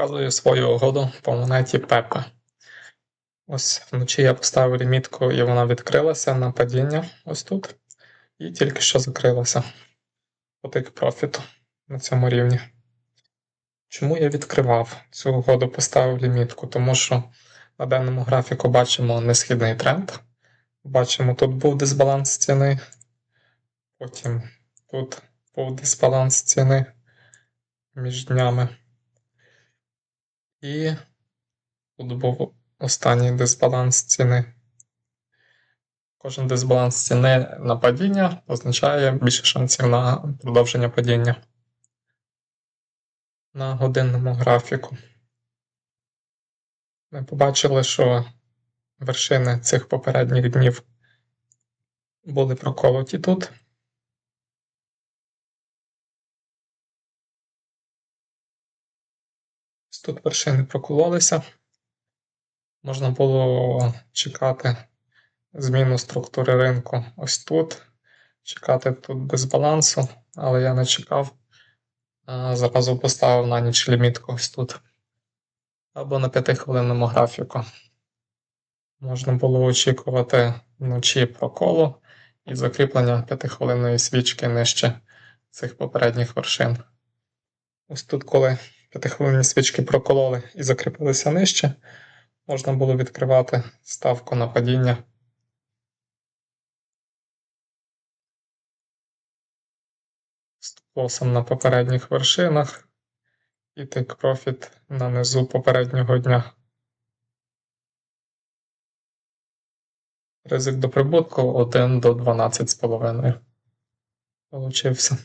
Показую свою угоду по монеті Пепе. Ось вночі я поставив лімітку і вона відкрилася на падіння ось тут. І тільки що закрилася. Потик профіту на цьому рівні. Чому я відкривав цю угоду, поставив лімітку? Тому що на даному графіку бачимо несхідний тренд. Бачимо, тут був дисбаланс ціни. Потім тут був дисбаланс ціни між днями. І тут був останній дисбаланс ціни. Кожен дисбаланс ціни на падіння означає більше шансів на продовження падіння на годинному графіку. Ми побачили, що вершини цих попередніх днів були проколоті тут. Тут вершини прокололися. Можна було чекати зміну структури ринку ось тут, чекати тут дисбалансу, але я не чекав. Зразу поставив на ніч лімітку ось тут. Або на 5-хвилинному графіку. Можна було очікувати вночі проколу і закріплення 5-хвилинної свічки нижче цих попередніх вершин. Ось тут, коли 5-хвилинні свічки прокололи і закріпилися нижче, можна було відкривати ставку на падіння. Стоп-лосом на попередніх вершинах і тик профіт на низу попереднього дня. Ризик до прибутку 1 до 12,5. Получився.